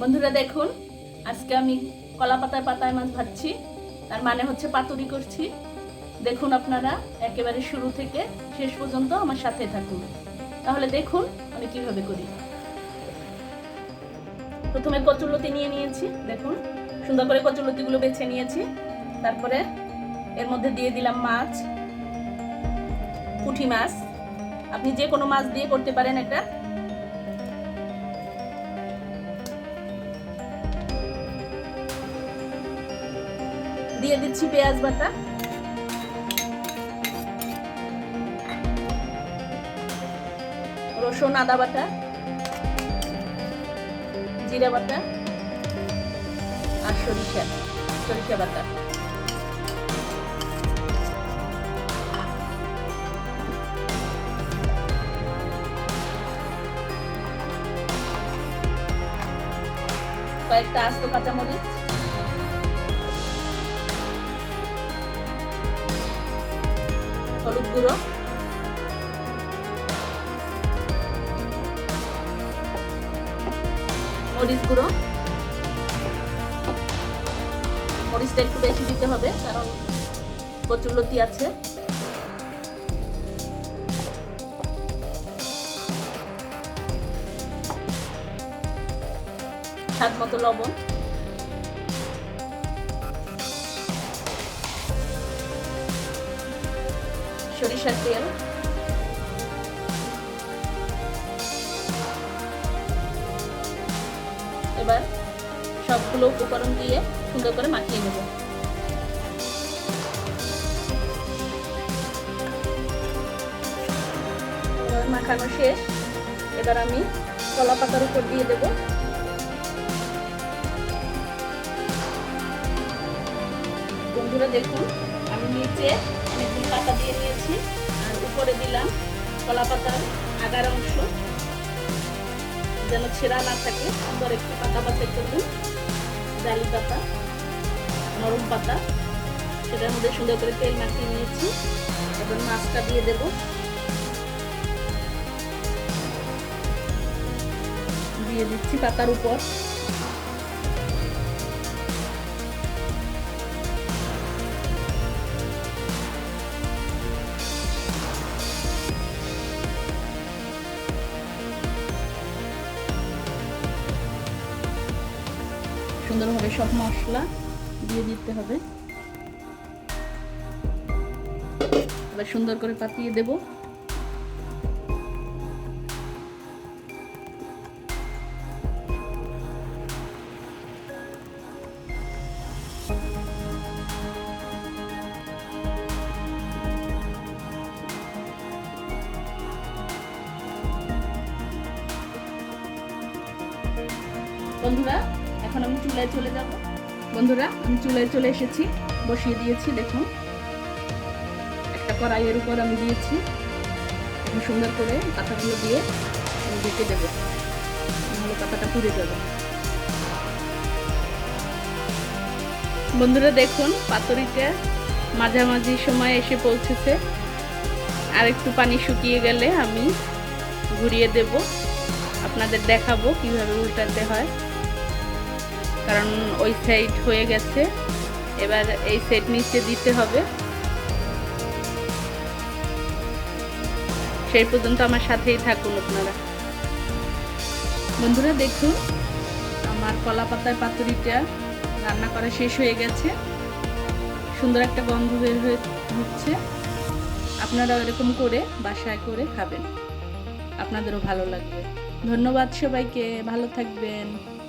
বন্ধুরা দেখুন, আজকে আমি কলা পাতায় পাতায় মাছ ভাজছি, তার মানে হচ্ছে পাতুরি করছি। দেখুন আপনারা, একেবারে শুরু থেকে শেষ পর্যন্ত আমার সাথে থাকুন। তাহলে দেখুন আমি কীভাবে করি। প্রথমে কচুরলতি নিয়ে নিয়েছি, দেখুন, সুন্দর করে কচুরলতিগুলো বেছে নিয়েছি। তারপরে এর মধ্যে দিয়ে দিলাম মাছ, পুঁটি মাছ। আপনি যে কোনো মাছ দিয়ে করতে পারেন এটা। দিয়ে দিচ্ছি পেঁয়াজ বাটা। রসুন, আদা বাটা, জিরা বাটা আর সরিষা সরিষা বাটা। কয়েকটা আস্ত কাঁচামরিচ। হলুদ গুঁড়ো। মরিচ গুঁড়ো। মরিচটা একটু বেশি দিতে হবে, কারণ কচুরলতি আছে। স্বাদ মতো লবণ। সরিষার তেল। এবার সবগুলো উপকরণ দিয়ে সুন্দর করে মাখিয়ে নেব। মাখানো শেষ। এবার আমি কলা পাতার উপর দিয়ে দেব। বন্ধুরা দেখুন আমি নিচে অনেকগুলো পাতা দিয়ে নিয়েছি আর উপরে দিলাম কলা পাতার আগার অংশ। যেন ছেঁড়া না থাকে। সুন্দর একটু পাতা পাতা করবেন ডালি পাতা, নরম পাতা। সেটার মধ্যে সুন্দর করে তেল মাখিয়ে নিয়েছি। এবার মাছটা দিয়ে দেব। দিয়ে দিচ্ছি পাতার উপর। সুন্দরভাবে সব মশলা দিয়ে দিতে হবে। এবার সুন্দর করে পাতিয়ে দেব। বন্ধুরা এখন আমি চুলায় চলে যাব। বন্ধুরা, আমি চুলায় চলে এসেছি। বসিয়ে দিয়েছি, দেখুন। একটা কড়াইয়ের উপর আমি দিয়েছি। সুন্দর করে পাতাগুলো দিয়ে আমি ঢেকে দেবো। নাহলে পাতাটা পুড়ে যাবে। বন্ধুরা, দেখুন, পাতুরিটা মাঝামাঝি সময় এসে পৌঁছেছে। আর একটু পানি শুকিয়ে গেলে আমি ঘুরিয়ে দেব। আপনাদের দেখাবো কীভাবে উল্টাতে হয়। কারণ ওই সাইড হয়ে গেছে। এবার এই সাইড নিচে দিতে হবে। সেই পর্যন্ত আমার সাথেই থাকুন আপনারা। বন্ধুরা, দেখুন, আমার কলা পাতার পাতুরিটা রান্না করা শেষ হয়ে গেছে। সুন্দর একটা গন্ধ বের হয়ে হচ্ছে। আপনারা এরকম করে বাসায় করে খাবেন। আপনাদেরও ভালো লাগবে। ধন্যবাদ সবাইকে। ভালো থাকবেন।